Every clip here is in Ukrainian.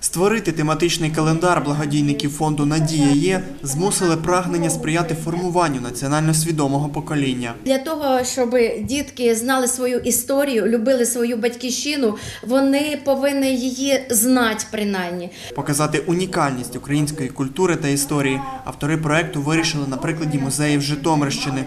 Створити тематичний календар благодійників фонду Надія є змусили прагнення сприяти формуванню національно свідомого покоління. Для того, щоб дітки знали свою історію, любили свою батьківщину, вони повинні її знати принаймні. Показати унікальність української культури та історії автори проекту вирішили на прикладі музеїв Житомирщини.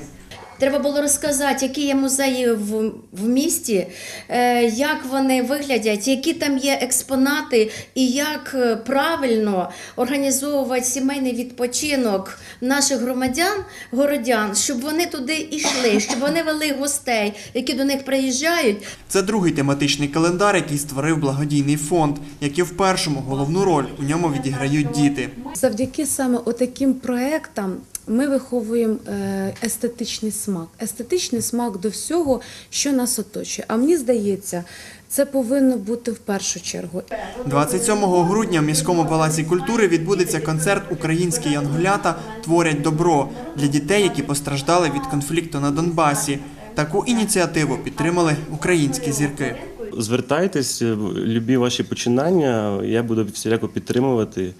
Треба було розказати, які є музеї в, в місті, е, як вони виглядять, які там є експонати, і як е, правильно організовувати сімейний відпочинок наших громадян, городян, щоб вони туди йшли, щоб вони вели гостей, які до них приїжджають, Це другий тематичний календар, який створив благодійний фонд, як і в першому головну роль у ньому відіграють діти. Завдяки саме отаким проектам ми виховуємо е, естетичний смак, естетичний смак до всього, що нас оточує. А мені здається, це повинно бути в першу чергу. 27 грудня в міському палаці культури відбудеться концерт Українські янголята творять добро для дітей, які постраждали від конфлікту на Донбасі. Таку ініціативу підтримали українські зірки. Звертайтесь, е, любі ваші починання. Я буду всіляко підтримувати.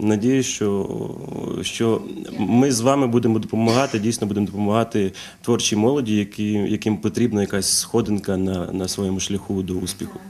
Надіюсь, що, що ми з вами будемо допомагати, дійсно будемо допомагати творчій молоді, які, яким потрібна якась сходинка на, на своєму шляху до успіху.